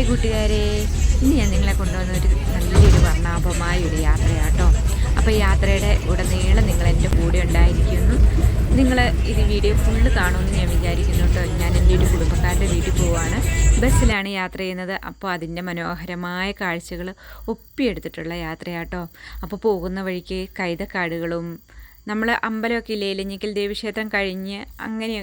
Hi കൂട്ടുകാരെ. ഇന്ന് ഞാൻ നിങ്ങളെ കൊണ്ടുവന്ന ഒരു നല്ലൊരു വർണാഭമായ ഒരു യാത്രയാട്ടോ. അപ്പോൾ യാത്രയുടെ ഉടനീളം നിങ്ങൾ എന്റെ കൂടെ ഉണ്ടായിരിക്കുന്നു. നിങ്ങൾ ഇത് വീഡിയോ ഫുള്ള് കാണുമെന്ന് ഞാൻ വിചാരിക്കുന്നു കേട്ടോ. ഞാൻ എന്റെ ഒരു കുടുംബക്കാരുടെ വീട്ടിൽ പോവാണ്. ബസ്സിലാണ് യാത്ര ചെയ്യുന്നത്. അപ്പോൾ അതിന്റെ മനോഹരമായ കാഴ്ചകൾ ഒപ്പിയെടുത്തിട്ടുള്ള യാത്രയാട്ടോ. അപ്പോൾ പോകുന്ന വഴിക്ക് കൈതക്കാടുകളും നമ്മൾ അമ്പലമൊക്കെ ഇല്ലേ ഇലഞ്ഞിക്കൽ ദേവീക്ഷേത്രം കഴിഞ്ഞ് അങ്ങനെ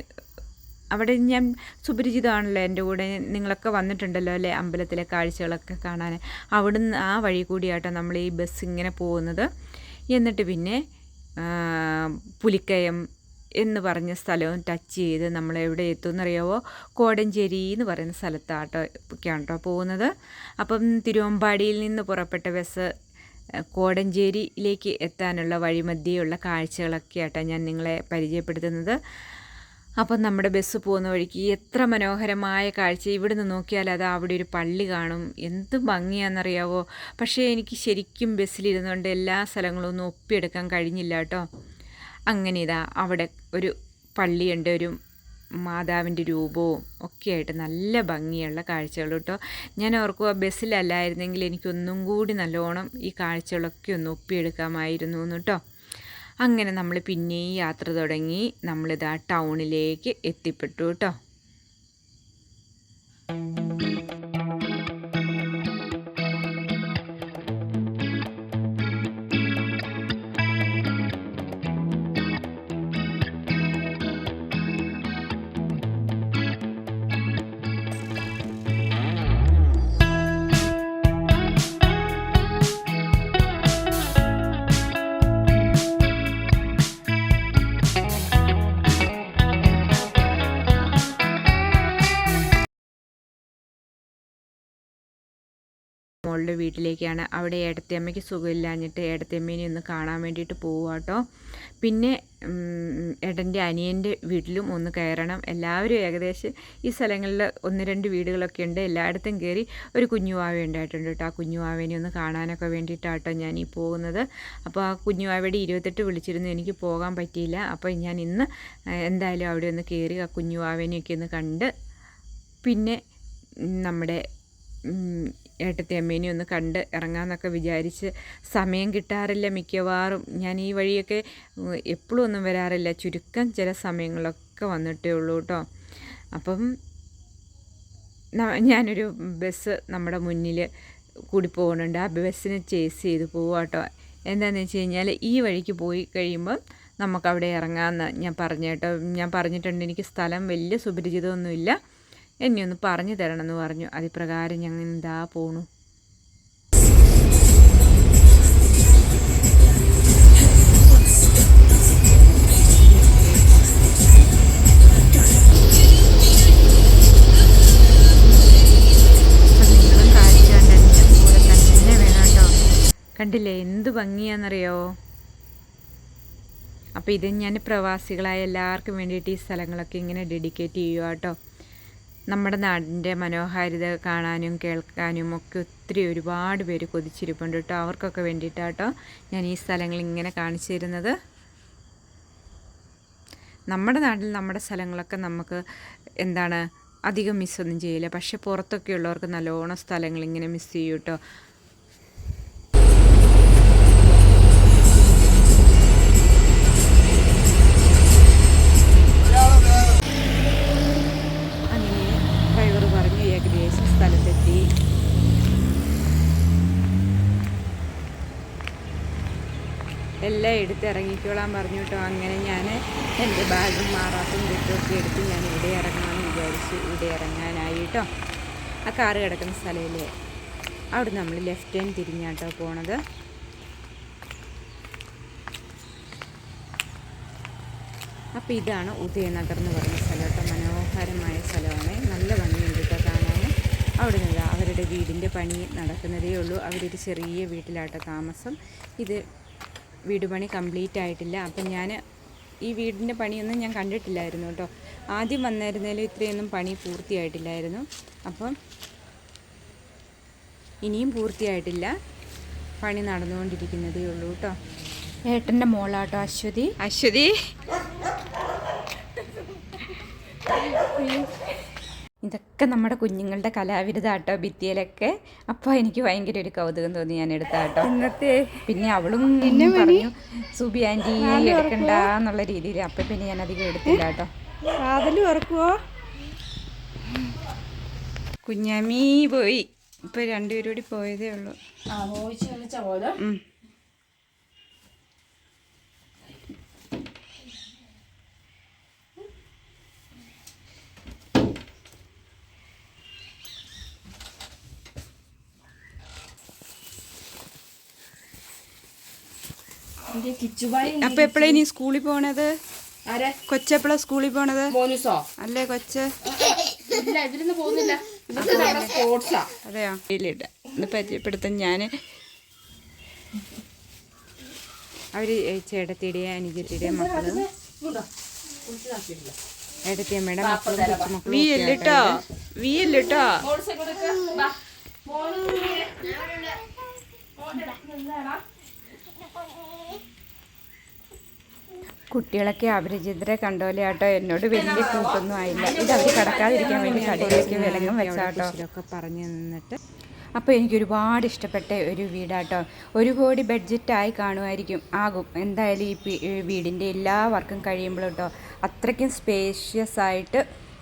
അവിടെ ഞാൻ സുപരിചിതമാണല്ലോ എന്റെ കൂടെ നിങ്ങളൊക്കെ വന്നിട്ടുണ്ടല്ലോ അല്ലേ അമ്പലത്തിലെ കാഴ്ചകളൊക്കെ കാണാൻ. അവിടുന്ന് ആ വഴി കൂടിയാട്ടോ നമ്മൾ ഈ ബസ് ഇങ്ങനെ പോകുന്നത്. എന്നിട്ട് പിന്നെ പുലിക്കയം എന്ന് പറഞ്ഞ സ്ഥലവും ടച്ച് ചെയ്ത് നമ്മൾ എവിടെ എത്തുമെന്നറിയാവോ? കോടഞ്ചേരി എന്ന് പറയുന്ന സ്ഥലത്താട്ടോ ഒക്കെയാണ് പോകുന്നത്. അപ്പം തിരുവമ്പാടിയിൽ നിന്ന് പുറപ്പെട്ട ബസ് കോടഞ്ചേരിയിലേക്ക് എത്താനുള്ള വഴിമധ്യേയുള്ള കാഴ്ചകളൊക്കെ ഞാൻ നിങ്ങളെ പരിചയപ്പെടുത്തുന്നത്. അപ്പം നമ്മുടെ ബസ് പോകുന്ന വഴിക്ക് എത്ര മനോഹരമായ കാഴ്ച. ഇവിടുന്ന് നോക്കിയാൽ അത് അവിടെ ഒരു പള്ളി കാണും. എന്ത് ഭംഗിയാണെന്നറിയാവോ? പക്ഷേ എനിക്ക് ശരിക്കും ബസ്സിലിരുന്നുകൊണ്ട് എല്ലാ സ്ഥലങ്ങളും ഒന്നും ഒപ്പിയെടുക്കാൻ കഴിഞ്ഞില്ല കേട്ടോ. അങ്ങനെ ഇതാ അവിടെ ഒരു പള്ളിയുണ്ട്. ഒരു മാതാവിന്റെ രൂപവും ഒക്കെ ആയിട്ട് നല്ല ഭംഗിയുള്ള കാഴ്ചകൾ കേട്ടോ. ഞാൻ ഓർക്കുക ബസ്സിലല്ലായിരുന്നെങ്കിൽ എനിക്കൊന്നും കൂടി നല്ലോണം ഈ കാഴ്ചകളൊക്കെ ഒന്ന് ഒപ്പിയെടുക്കാമായിരുന്നു കേട്ടോ. അങ്ങനെ നമ്മൾ പിന്നെയും യാത്ര തുടങ്ങി നമ്മളിതാ ടൗണിലേക്ക് എത്തിപ്പെട്ടു കേട്ടോ മോളുടെ വീട്ടിലേക്കാണ്. അവിടെ ഏടത്തിയമ്മയ്ക്ക് സുഖമില്ലാഞ്ഞിട്ട് ഏടത്തിയമ്മേനെ ഒന്ന് കാണാൻ വേണ്ടിയിട്ട് പോവുക കേട്ടോ പിന്നെ ഏട്ടന്റെ അനിയന്റെ വീട്ടിലും ഒന്ന് കയറണം. എല്ലാവരും ഏകദേശം ഈ സ്ഥലങ്ങളിൽ ഒന്ന് രണ്ട് വീടുകളൊക്കെ ഉണ്ട്. എല്ലായിടത്തും കയറി ഒരു കുഞ്ഞുവാവ ഉണ്ടായിട്ടുണ്ട് കേട്ടോ ആ കുഞ്ഞുവാവേനെ ഒന്ന് കാണാനൊക്കെ വേണ്ടിയിട്ടാട്ടോ ഞാൻ ഈ പോകുന്നത്. അപ്പോൾ ആ കുഞ്ഞുവാവയുടെ ഇരുപത്തെട്ട് വിളിച്ചിരുന്നു. എനിക്ക് പോകാൻ പറ്റിയില്ല. അപ്പോൾ ഞാൻ ഇന്ന് എന്തായാലും അവിടെ ഒന്ന് കയറി ആ കുഞ്ഞുവാവേനെയൊക്കെ ഒന്ന് കണ്ട് പിന്നെ നമ്മുടെ ഏട്ടത്തി അമ്മേനെ ഒന്ന് കണ്ട് ഇറങ്ങാമെന്നൊക്കെ വിചാരിച്ച് സമയം കിട്ടാറില്ല മിക്കവാറും. ഞാൻ ഈ വഴിയൊക്കെ എപ്പോഴും ഒന്നും വരാറില്ല. ചുരുക്കം ചില സമയങ്ങളൊക്കെ വന്നിട്ടേ ഉള്ളൂ കേട്ടോ. അപ്പം ഞാനൊരു ബസ് നമ്മുടെ മുന്നിൽ കൂടി പോകുന്നുണ്ട് ആ ബസ്സിനെ ചേസ് ചെയ്ത് പോവുക കേട്ടോ. എന്താണെന്ന് വെച്ച് കഴിഞ്ഞാൽ ഈ വഴിക്ക് പോയി കഴിയുമ്പോൾ നമുക്കവിടെ ഇറങ്ങാമെന്ന് ഞാൻ പറഞ്ഞു കേട്ടോ. ഞാൻ പറഞ്ഞിട്ടുണ്ട് എനിക്ക് സ്ഥലം വലിയ സുപരിചിതമൊന്നുമില്ല. എന്നെ ഒന്ന് പറഞ്ഞു തരണമെന്ന് പറഞ്ഞു. അതിപ്രകാരം ഞങ്ങൾ എന്താ പോണു. കണ്ടില്ലേ എന്ത് ഭംഗിയാണെന്നറിയോ അപ്പോൾ ഇത് ഞാൻ പ്രവാസികളായ എല്ലാവർക്കും വേണ്ടിയിട്ട് ഈ സ്ഥലങ്ങളൊക്കെ ഇങ്ങനെ ഡെഡിക്കേറ്റ് ചെയ്യുക കേട്ടോ. നമ്മുടെ നാടിന്റെ മനോഹാരിത കാണാനും കേൾക്കാനും ഒക്കെ ഒത്തിരി ഒരുപാട് പേര് കൊതിച്ചിരിപ്പുണ്ട് കേട്ടോ. അവർക്കൊക്കെ വേണ്ടിയിട്ടാട്ടോ ഞാൻ ഈ സ്ഥലങ്ങൾ ഇങ്ങനെ കാണിച്ചു തരുന്നത്. നമ്മുടെ നാട്ടിൽ നമ്മുടെ സ്ഥലങ്ങളൊക്കെ നമുക്ക് എന്താണ് അധികം മിസ്സൊന്നും ചെയ്യില്ല. പക്ഷേ പുറത്തൊക്കെ ഉള്ളവർക്ക് നല്ലോണം സ്ഥലങ്ങൾ ഇങ്ങനെ മിസ് ചെയ്യും കേട്ടോ. എല്ലാം എടുത്ത് ഇറങ്ങിക്കോളാൻ പറഞ്ഞു കേട്ടോ. അങ്ങനെ ഞാൻ എന്റെ ബാഗും മാറാത്തും കിട്ടുമൊക്കെ എടുത്ത് ഞാൻ ഇവിടെ ഇറങ്ങാമെന്ന് വിചാരിച്ച് ഇവിടെ ഇറങ്ങാനായി കേട്ടോ. ആ കാറ് കിടക്കുന്ന സ്ഥലമില്ലേ? അവിടെ നമ്മൾ ലെഫ്റ്റ് ഹാൻഡ് തിരിഞ്ഞാട്ടോ പോണത്. അപ്പോൾ ഇതാണ് ഉദയനഗർ എന്ന് പറയുന്ന സ്ഥലം കേട്ടോ. മനോഹരമായ സ്ഥലമാണ്. നല്ല ഭംഗിയുണ്ട് കേട്ടോ കാണാൻ. അവിടെ നിന്ന് അവരുടെ വീടിന്റെ പണി നടക്കുന്നതേ ഉള്ളൂ. അവരൊരു ചെറിയ വീട്ടിലാട്ട താമസം. ഇത് വീട് പണി കംപ്ലീറ്റ് ആയിട്ടില്ല. അപ്പം ഞാൻ ഈ വീടിന്റെ പണിയൊന്നും ഞാൻ കണ്ടിട്ടില്ലായിരുന്നു കേട്ടോ. ആദ്യം വന്നിരുന്നതിൽ ഇത്രയൊന്നും പണി പൂർത്തിയായിട്ടില്ലായിരുന്നു. അപ്പം ഇനിയും പൂർത്തിയായിട്ടില്ല. പണി നടന്നുകൊണ്ടിരിക്കുന്നതേ ഉള്ളൂ കേട്ടോ. ഏട്ടന്റെ മോളാട്ടോ അശ്വതി. അശ്വതി. ഇതൊക്കെ നമ്മുടെ കുഞ്ഞുങ്ങളുടെ കലാവിരുദാട്ടോ ഭിത്തിയിലൊക്കെ. അപ്പോൾ എനിക്ക് ഭയങ്കര ഒരു കൗതുകം തോന്നി ഞാൻ എടുത്താട്ടോ ഇന്നത്തെ പിന്നെ അവളും പറഞ്ഞു സുബി ആന്റി എടുക്കണ്ട എന്നുള്ള രീതിയിൽ. അപ്പം പിന്നെ ഞാൻ അധികം എടുത്തില്ല കേട്ടോ വാതിൽ ഓർക്കുവോ കുഞ്ഞാമി പോയി. ഇപ്പൊ രണ്ടുപേരും കൂടി പോയതേ ഉള്ളൂ. അപ്പൊ എപ്പോഴേ നീ സ്കൂളിൽ പോണത്? കൊച്ചെപ്പോഴാ സ്കൂളിൽ പോണത്? മോനുസോ? അല്ലേ കൊച്ച്? അതെയോ. പരിചയപ്പെടുത്താൻ ഞാൻ അവർ ചേട്ടത്തിയുടെയും അനുജത്തിയുടെയും മക്കൾ. ഏട്ടത്തിയമ്മയുടെ മക്കളും കൊച്ചുമക്കളും വി അല്ലിട്ടോ വി അല്ലിട്ടോ കുട്ടികളൊക്കെ അപരിചിതരെ കണ്ടോലെ ആട്ടോ. എന്നോട് വലിയ കൂട്ടൊന്നും ആയില്ല. ഇത് അവർ കടക്കാതിരിക്കാൻ വേണ്ടി കടയിലേക്ക് വിലങ്ങും വെച്ചാട്ടോ ഒക്കെ പറഞ്ഞു നിന്നിട്ട് അപ്പോൾ എനിക്ക് ഒരുപാട് ഇഷ്ടപ്പെട്ട ഒരു വീടാട്ടോ. ഒരു കോടി ബഡ്ജറ്റായി കാണുമായിരിക്കും. ആകും. എന്തായാലും ഈ വീടിന്റെ എല്ലാ വർക്കും കഴിയുമ്പോഴും കേട്ടോ അത്രയ്ക്കും സ്പേഷ്യസ് ആയിട്ട്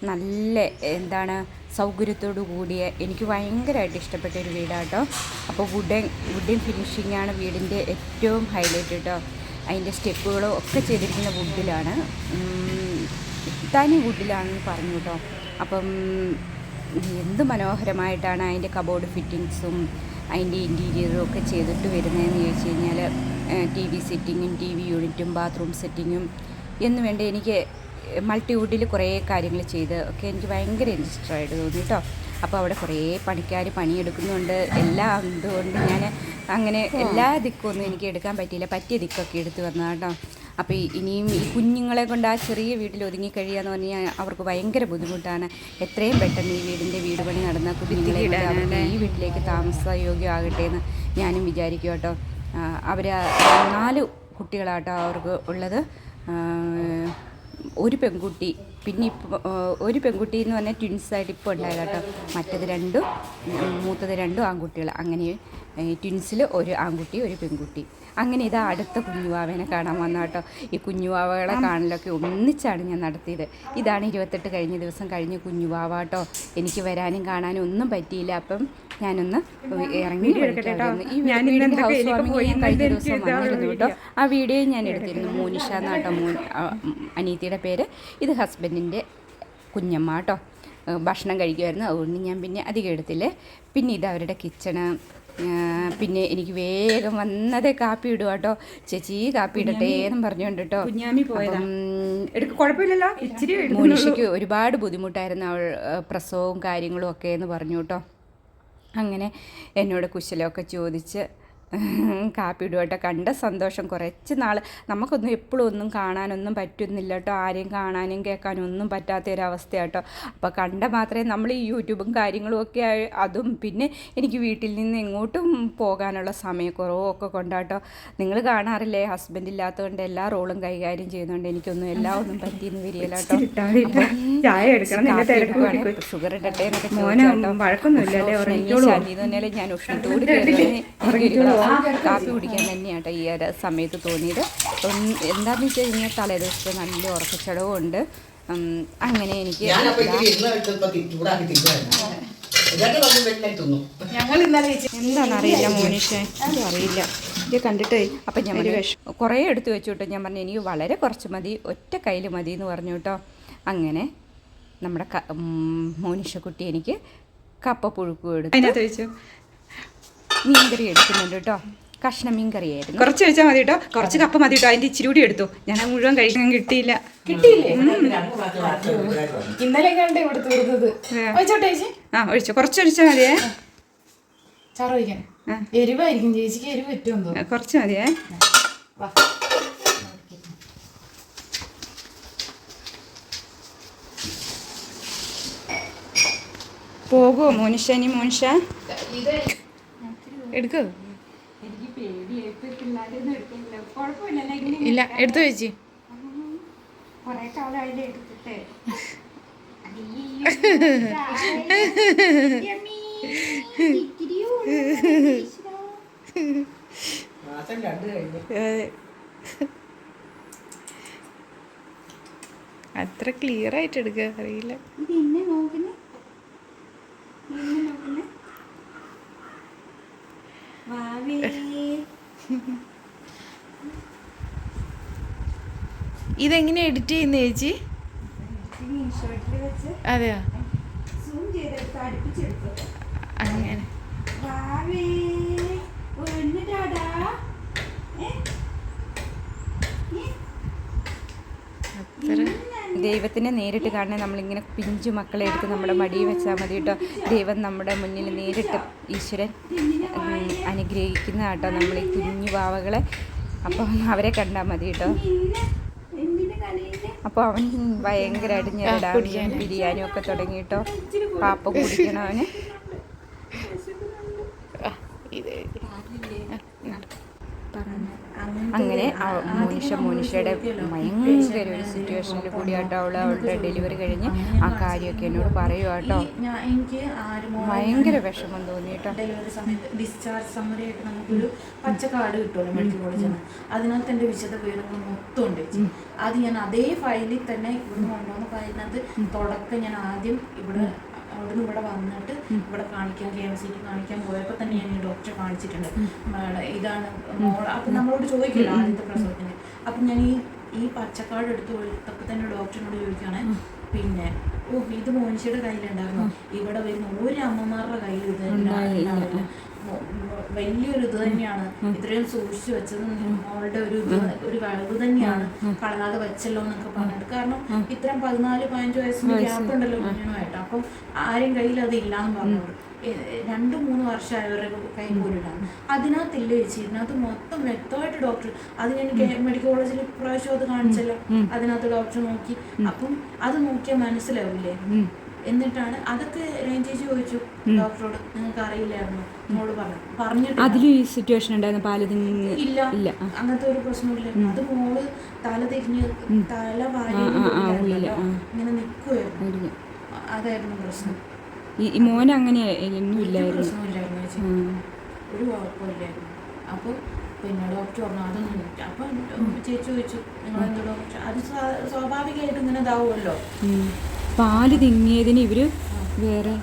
നല്ല എന്താണ് സൗകര്യത്തോടു കൂടിയ എനിക്ക് ഭയങ്കരമായിട്ട് ഇഷ്ടപ്പെട്ട ഒരു വീടാട്ടോ. അപ്പോൾ വുഡൻ വുഡൻ ഫിനിഷിംഗ് ആണ് വീടിന്റെ ഏറ്റവും ഹൈലൈറ്റ് കേട്ടോ അതിന്റെ സ്റ്റെപ്പുകളോ ഒക്കെ ചെയ്തിരിക്കുന്ന വുഡിലാണ്. തനി വുഡിലാണെന്ന് പറഞ്ഞു കേട്ടോ. അപ്പം എന്ത് മനോഹരമായിട്ടാണ് അതിന്റെ കബോർഡ് ഫിറ്റിങ്സും അതിന്റെ ഇന്റീരിയറും ഒക്കെ ചെയ്തിട്ട് വരുന്നതെന്ന് ചോദിച്ചു കഴിഞ്ഞാൽ ടി വി സെറ്റിങ്ങും ടി വി യൂണിറ്റും ബാത്റൂം സെറ്റിങ്ങും എന്ന് വേണ്ട എനിക്ക് മൾട്ടിവുഡിൽ കുറേ കാര്യങ്ങൾ ചെയ്ത് ഒക്കെ എനിക്ക് ഭയങ്കര ഇൻട്രസ്റ്റഡ് തോന്നി കേട്ടോ. അപ്പോൾ അവിടെ കുറേ പണിക്കാർ പണിയെടുക്കുന്നുണ്ട്. എല്ലാം എന്തുകൊണ്ട് ഞാൻ അങ്ങനെ എല്ലാ ദിക്കൊന്നും എനിക്ക് എടുക്കാൻ പറ്റിയില്ല. പറ്റിയ ദിക്കൊക്കെ എടുത്തു വന്നതാണ് കേട്ടോ. അപ്പോൾ ഇനിയും ഈ കുഞ്ഞുങ്ങളെ കൊണ്ട് ആ ചെറിയ വീട്ടിൽ ഒതുങ്ങി കഴിയാന്ന് പറഞ്ഞാൽ അവർക്ക് ഭയങ്കര ബുദ്ധിമുട്ടാണ്. എത്രയും പെട്ടെന്ന് ഈ വീടിന്റെ വീട് പണി നടന്ന കുഞ്ഞുങ്ങളെ ഈ വീട്ടിലേക്ക് താമസയോഗ്യമാകട്ടെ എന്ന് ഞാനും വിചാരിക്കും കേട്ടോ. അവർ നാല് കുട്ടികളാട്ടോ അവർക്ക് ഉള്ളത്. ഒരു പെൺകുട്ടി പിന്നെ ഇപ്പോൾ ഒരു പെൺകുട്ടി എന്ന് പറഞ്ഞാൽ ട്വിൻസായിട്ട് ഇപ്പോൾ ഉണ്ടായത് കേട്ടോ. മറ്റത് രണ്ടും മൂത്തത് രണ്ടും ആൺകുട്ടികൾ അങ്ങനെ ട്വിൻസിൽ ഒരു ആൺകുട്ടി ഒരു പെൺകുട്ടി. അങ്ങനെ ഇതാ അടുത്ത കുഞ്ഞുവാവേനെ കാണാൻ വന്ന കേട്ടോ. ഈ കുഞ്ഞുവാവകളെ കാണലൊക്കെ ഒന്നിച്ചാണ് ഞാൻ നടത്തിയത്. ഇതാണ് ഇരുപത്തെട്ട് കഴിഞ്ഞ ദിവസം കഴിഞ്ഞ കുഞ്ഞുവാവ കേട്ടോ. എനിക്ക് വരാനും കാണാനും ഒന്നും പറ്റിയില്ല. അപ്പം ഞാനൊന്ന് ഇറങ്ങി വിളിക്കാമായിരുന്നു. ഈ ഞാൻ വീടിന്റെ ഇന്നെന്തൊക്കെ ഹൗസ് ഇതിലൊക്കെ പോയി ഞാൻ കഴിഞ്ഞ എന്നെനിക്ക് ദിവസം വന്നിരുന്നു കേട്ടോ ആ വീഡിയോ ഞാൻ എടുത്തിരുന്നു. മോനിഷ എന്നാട്ടോ മോൻ അനീതിയുടെ പേര്. ഇത് ഹസ്ബൻഡിന്റെ കുഞ്ഞമ്മ കേട്ടോ. ഭക്ഷണം കഴിക്കുമായിരുന്നു അതുകൊണ്ട് ഞാൻ പിന്നെ അധികം എടുത്തില്ലേ. പിന്നെ ഇത് അവരുടെ കിച്ചണ്. പിന്നെ എനിക്ക് വേഗം വന്നതേ കാപ്പി ഇടുക കേട്ടോ. ചേച്ചി കാപ്പി ഇടട്ടെ എന്നും പറഞ്ഞുകൊണ്ട് കേട്ടോ. കുഴപ്പമില്ലല്ലോ. മോനിഷയ്ക്ക് ഒരുപാട് ബുദ്ധിമുട്ടായിരുന്നു അവൾ പ്രസവവും കാര്യങ്ങളും ഒക്കെ എന്ന് പറഞ്ഞു കേട്ടോ. അങ്ങനെ എന്നോട് കുശലമൊക്കെ ചോദിച്ച് കാപ്പി കേട്ടോ. കണ്ട സന്തോഷം കുറച്ച് നാൾ നമുക്കൊന്നും എപ്പോഴും ഒന്നും കാണാനൊന്നും പറ്റുന്നില്ല കേട്ടോ. ആരെയും കാണാനും കേൾക്കാനും ഒന്നും പറ്റാത്ത ഒരവസ്ഥ കേട്ടോ. അപ്പോൾ കണ്ട മാത്രമേ നമ്മൾ ഈ യൂട്യൂബും കാര്യങ്ങളും ഒക്കെ അതും പിന്നെ എനിക്ക് വീട്ടിൽ നിന്ന് എങ്ങോട്ടും പോകാനുള്ള സമയക്കുറവും ഒക്കെ കൊണ്ടാട്ടോ നിങ്ങൾ കാണാറില്ലേ? ഹസ്ബൻഡ് ഇല്ലാത്തതുകൊണ്ട് എല്ലാ റോളും കൈകാര്യം ചെയ്യുന്നതുകൊണ്ട് എനിക്കൊന്നും എല്ലാം ഒന്നും പറ്റിയെന്ന് വരികയില്ല കേട്ടോ. ഷുഗർ ഇടട്ടെ എന്നൊക്കെ ചോദിച്ചാട്ടോ. ഞാൻ ഉഷ്ണത്തോട് കാപ്പി കുടിക്കാൻ തന്നെയാണ് ഈ ഒരു സമയത്ത് തോന്നിയത്. എന്താണെന്ന് വെച്ച് കഴിഞ്ഞാൽ തലേദിവസത്തെ നല്ല ഉറക്കച്ചടവുണ്ട്. അങ്ങനെ എനിക്ക് എന്താണെന്നറിയില്ല മോനിഷേ അറിയില്ല ഇത് കണ്ടിട്ടേ അപ്പം ഞാൻ പറഞ്ഞു, കുറേ എടുത്തു വെച്ചു കേട്ടോ ഞാൻ പറഞ്ഞു എനിക്ക് വളരെ കുറച്ച് മതി ഒറ്റ കയ്യിൽ മതി എന്ന് പറഞ്ഞു കേട്ടോ. അങ്ങനെ നമ്മുടെ മോനിഷ കുട്ടി മോനിഷക്കുട്ടി എനിക്ക് കപ്പ പുഴുക്കും എടുത്തു അതിനകത്ത് വെച്ചു. മീൻകറി എടുക്കുന്നുണ്ട് കേട്ടോ കഷ്ണം മീൻകറിയായിരുന്നു. കുറച്ച് വെച്ചാൽ മതി കേട്ടോ കുറച്ച് കപ്പ മതി കേട്ടോ അതിന്റെ ഇച്ചിരി കൂടി എടുത്തു. ഞാൻ മുഴുവൻ കഴിക്കാൻ കിട്ടിയില്ല. കിട്ടിയില്ലേ. ഇന്നലെ കണ്ട് ഇവിടെ തീർന്നത്. ആ ഒഴിച്ചു. കുറച്ച് ഒഴിച്ചാൽ മതിയേ. ചാറ് ഒഴിക്കാൻ. എരിവായിരിക്കും ചേച്ചിക്ക്. എരിവ് പറ്റുമെന്ന് കുറച്ച് മതിയേ. പോകുമോ മോനിഷ ഇനി മോനിഷ. എടുക്കോ. ഇല്ല എടുത്തു വെച്ചി. അത്ര ക്ലിയർ ആയിട്ട് എടുക്കുക അറിയില്ല. ഇതെങ്ങനെ എഡിറ്റ് ചെയ്യുന്ന ചേച്ചി? അതെയോ? അങ്ങനെ. ദൈവത്തിനെ നേരിട്ട് കാണാൻ നമ്മളിങ്ങനെ പിഞ്ചു മക്കളെ എടുത്ത് നമ്മുടെ മടിയിൽ വെച്ചാൽ മതി കേട്ടോ. ദൈവം നമ്മുടെ മുന്നിൽ നേരിട്ട് ഈശ്വരൻ അനുഗ്രഹിക്കുന്ന കേട്ടോ നമ്മൾ ഈ കുഞ്ഞു പാവകളെ അപ്പം അവരെ കണ്ടാൽ മതി കേട്ടോ. അപ്പോൾ അവൻ ഭയങ്കരമായിട്ട് ഞാൻ ബിരിയാണി ഒക്കെ തുടങ്ങി കേട്ടോ പാപ്പ കുടിക്കണം അങ്ങനെ മോനിഷ മോനിഷയുടെ ഭയങ്കര ഒരു സിറ്റുവേഷനിൽ കൂടിയാട്ടോ അവൾ അവളുടെ ഡെലിവറി കഴിഞ്ഞ് ആ കാര്യമൊക്കെ എന്നോട് പറയുക കേട്ടോ. ഭയങ്കര വിഷമം തോന്നി കേട്ടോ ഡെലിവറി സമയത്ത് ഡിസ്ചാർജ് സമ്മറി ആയിട്ട് നമുക്കൊരു പച്ച കാർഡ് കിട്ടുമല്ലോ മെഡിക്കൽ കോളേജിൽ നിന്ന് അതിനകത്ത് എന്റെ വിശദ വിവരങ്ങൾ മൊത്തം ഉണ്ട് അത് ഞാൻ അതേ ഫയലിൽ തന്നെ ഇവിടുന്ന് കൊണ്ടുവന്ന ഫയലിനകത്ത് തുടക്കം ഞാൻ ആദ്യം ഇവിടെ അവിടുന്ന് ഇവിടെ വന്നിട്ട് ഇവിടെ കാണിക്കാൻ കെ എം സി ടി കാണിക്കാൻ പോയപ്പോൾ തന്നെ ഞാൻ ഈ ഡോക്ടറെ കാണിച്ചിട്ടുണ്ട്. ഇതാണ് മോൾ അപ്പം നമ്മളോട് ചോദിക്കില്ല ആദ്യത്തെ പ്രസവത്തിന്. അപ്പം ഞാൻ ഈ ഈ പച്ചക്കാട് എടുത്ത് കൊടുത്തപ്പോൾ തന്നെ ഡോക്ടറിനോട് ചോദിക്കുകയാണ്. പിന്നെ ഓ ഇത് മോനിച്ചയുടെ കയ്യിലുണ്ടായിരുന്നു. ഇവിടെ വരുന്ന ഒരു അമ്മമാരുടെ കയ്യിൽ ഇത് ഉണ്ടാവില്ല. വലിയൊരു ഇത് തന്നെയാണ്. ഇത്രയും സൂക്ഷിച്ചു വെച്ചത് മോളുടെ ഒരു ഇത് ഒരു കഴിവ് തന്നെയാണ്. കളയാതെ വെച്ചല്ലോ എന്നൊക്കെ പറഞ്ഞിട്ട്. കാരണം ഇത്രയും പതിനാല് പതിനഞ്ച് വയസ്സിന് ഗ്യാപ്പ് ഉണ്ടല്ലോ കുഞ്ഞുമായിട്ട് അപ്പം ആരും കയ്യിൽ അത് ഇല്ലാന്ന് പറഞ്ഞോളൂ രണ്ട് മൂന്ന് വർഷം അവരുടെ കൈ പോലിടാണ് അതിനകത്തില്ല ചേച്ചി. ഇതിനകത്ത് മൊത്തം വ്യക്തമായിട്ട് ഡോക്ടർ അത് ഞാൻ മെഡിക്കൽ കോളേജിൽ ഇപ്രാവശ്യം അത് കാണിച്ചല്ലോ. അതിനകത്ത് ഡോക്ടർ നോക്കി. അപ്പം അത് നോക്കിയാൽ മനസ്സിലാവില്ലേ? എന്നിട്ടാണ് അതൊക്കെ രഞ്ജി ചേച്ചി ചോദിച്ചു. ഡോക്ടറോട് നിങ്ങൾക്ക് അറിയില്ലായിരുന്നു? എന്നോട് പറഞ്ഞു. പറഞ്ഞിട്ട് അതിൽ സിറ്റുവേഷൻ ഉണ്ടായിരുന്നു. പാൽ ഇല്ല. ഇല്ല. അങ്ങനത്തെ ഒരു പ്രശ്നമില്ല. അത് മോൾ തല തിരിഞ്ഞ് തല വാരി ഇങ്ങനെ നിൽക്കുമായിരുന്നു അതായിരുന്നു പ്രശ്നം. ഈ മോൻ അങ്ങനെ ഒന്നും ഒരു ഇല്ലായിരുന്നു. ഒരു കുഴപ്പമില്ലായിരുന്നു. അപ്പോൾ പിന്നെ ഡോക്ടർ പറഞ്ഞു അതൊന്നും അപ്പം ചേച്ചി ചോദിച്ചു നിങ്ങൾ ഡോക്ടർ അത് സ്വാഭാവികമായിട്ട് ഇങ്ങനെ ഇതാവുമല്ലോ. പാൽ തിങ്ങിയതിന് ഇവർ വേറെ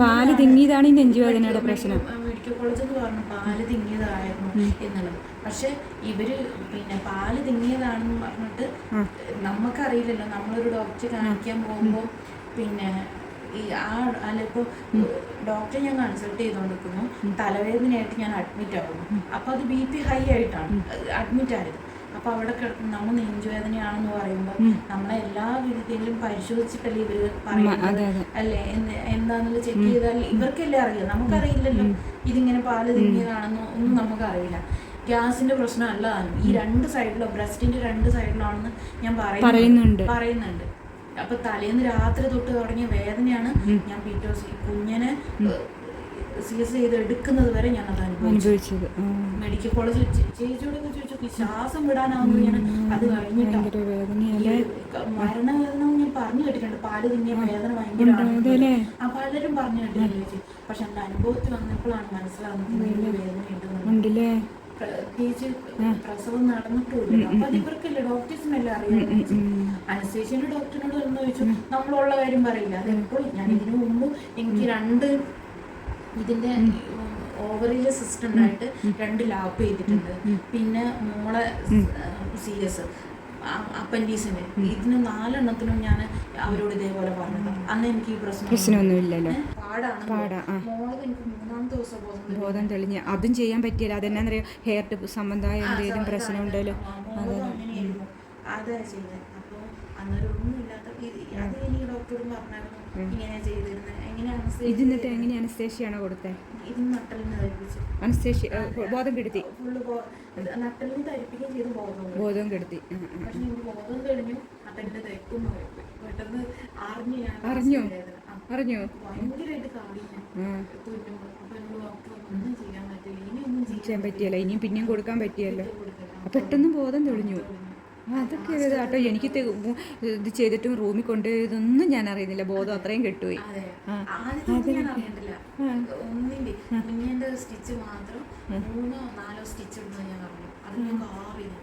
പാൽ തിങ്ങിയതാണ്. ഈ നെഞ്ചുവേദനയുടെ പ്രശ്നം. മെഡിക്കൽ കോളേജിൽ പറഞ്ഞു പാൽ തിങ്ങിയതായിരുന്നു എന്നുള്ളത്. പക്ഷെ ഇവർ പിന്നെ പാൽ തിങ്ങിയതാണെന്ന് പറഞ്ഞിട്ട് നമുക്കറിയില്ലല്ലോ നമ്മളൊരു ഡോക്ടറെ കാണിക്കാൻ പോകുമ്പോൾ പിന്നെ ഈ ആ അല്ല ഇപ്പോൾ ഡോക്ടറെ ഞാൻ കൺസൾട്ട് ചെയ്തുകൊണ്ടിരിക്കുന്നു തലവേദനയായിട്ട് ഞാൻ അഡ്മിറ്റ് ആകുന്നു അപ്പോൾ അത് ബി പി ഹൈ ആയിട്ടാണ്. അഡ്മിറ്റ് ആയത്. അപ്പോൾ അവിടെ കിടന്ന് നമ്മൾ നെഞ്ചുവേദനയാണെന്ന് പറയുമ്പോൾ നമ്മളെ എല്ലാ വിധത്തിലും പരിശോധിച്ചിട്ടല്ലേ ഇവർ പറയുന്നത്? അല്ലെ അതെ. അല്ലേ? എന്ത് എന്താണെന്ന് ചെക്ക് ചെയ്താൽ ഇവർക്കല്ലേ അറിയാം നമുക്കറിയില്ലല്ലോ. ഇതിങ്ങനെ പാൽ തിങ്ങിയതാണെന്നോ ഒന്നും നമുക്കറിയില്ല. ഗ്യാസിന്റെ പ്രശ്നം അല്ല ഈ രണ്ട് സൈഡിലോ ബ്രസ്റ്റിന്റെ രണ്ട് സൈഡിലാണെന്ന് ഞാൻ പറയുന്നുണ്ട്. പറയുന്നുണ്ട്. അപ്പൊ തലേന്ന് രാത്രി തൊട്ട് തുടങ്ങിയ വേദനയാണ് ഞാൻ പിറ്റേ സി ഈ കുഞ്ഞിനെ സി എസ് ചെയ്ത് എടുക്കുന്നത് വരെ ഞാൻ അത് അനുഭവിച്ചു. അനുഭവിച്ചത്. മെഡിക്കൽ കോളേജിൽ ചേച്ചിയോടൊക്കെ ചോദിച്ചു "ഈ ശ്വാസം വിടാനാവുന്നു ഞാൻ അത് കഴിഞ്ഞിട്ടാണ് മരണവേദന ഞാൻ പറഞ്ഞു കേട്ടിട്ടുണ്ട്. പാൽ തിങ്ങിയ വേദന ഭയങ്കരമാണ് അതല്ലേ? ആ പലരും പറഞ്ഞു കേട്ടിട്ടുണ്ട് ചേച്ചി. പക്ഷെ എന്റെ അനുഭവത്തിൽ വന്നപ്പോഴാണ് മനസ്സിലാവുന്നത് വേദന ഉണ്ടെന്ന് പ്രസവം നടന്നിട്ടില്ല അപ്പൊ ഇവർക്കില്ല ഡോക്ടേഴ്സിനല്ലേ അറിയാം അനസ്തേഷ്യന്റെ ഡോക്ടറിനോട് എന്ന് ചോദിച്ചു നമ്മളുള്ള കാര്യം പറയില്ല. അത് എപ്പോഴും ഞാൻ ഇതിനു മുമ്പ് എനിക്ക് രണ്ട് ഇതിന്റെ ഓവറിയിലെ സിസ്റ്റം ആയിട്ട് രണ്ട് ലാപ്പ് ചെയ്തിട്ടുണ്ട്. പിന്നെ മോളെ സി എസ് അപ്പൻഡീസിന്. ഇതിന് നാലെണ്ണത്തിനും ഞാൻ അവരോട് ഇതേപോലെ പറഞ്ഞത്. അന്ന് എനിക്ക് ഈ പ്രശ്നം പ്രശ്നമൊന്നുമില്ലല്ലോ. പാടാണ്. ബോധം തെളിഞ്ഞു. അതും ചെയ്യാൻ പറ്റിയില്ല. അതെന്നാന്നറിയോ ഹെയർ ടിപ്പ് സംബന്ധമായ എന്തെങ്കിലും പ്രശ്നം ഉണ്ടല്ലോ ഇതിന്നിട്ട്. അതാ ചെയ്തത് അപ്പോൾ അന്നേരം ഒന്നും ഇല്ലാത്ത ഇത് അത് എനിക്ക് ഡോക്ടറും പറഞ്ഞായിരുന്നു ഇങ്ങനെ ചെയ്തിരുന്നത് എങ്ങനെയാണ് ഇത് എന്നിട്ട് എങ്ങനെ അനസ്തേഷ്യാണോ കൊടുത്തത് അനസ്തേഷ്യ ബോധം കെടുത്തി. ബോധം കെടുത്തി. അറിഞ്ഞു അറിഞ്ഞോ? ചെയ്യാൻ പറ്റിയല്ലോ. ഇനിയും പിന്നെയും കൊടുക്കാൻ പറ്റിയല്ലോ. പെട്ടെന്ന് ബോധം തെളിഞ്ഞു. അതൊക്കെ കേട്ടോ. എനിക്ക് ഇത് ചെയ്തിട്ടും റൂമിൽ കൊണ്ടുപോയതൊന്നും ഞാൻ അറിയുന്നില്ല. ബോധം അത്രയും കെട്ടുപോയി.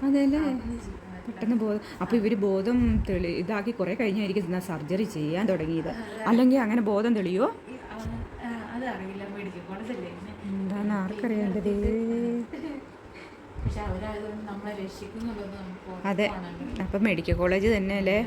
അതെല്ലേ? പെട്ടെന്ന് ബോധം അപ്പോൾ ഇവർ ബോധം തെളി ഇതാക്കി കുറേ കഴിഞ്ഞായിരിക്കും സർജറി ചെയ്യാൻ തുടങ്ങിയത്. അല്ലെങ്കിൽ അങ്ങനെ ബോധം തെളിയോ? എന്താണ് ആർക്കറിയേണ്ടത്? അതെ. അപ്പം മെഡിക്കൽ കോളേജ് തന്നെ അല്ലേ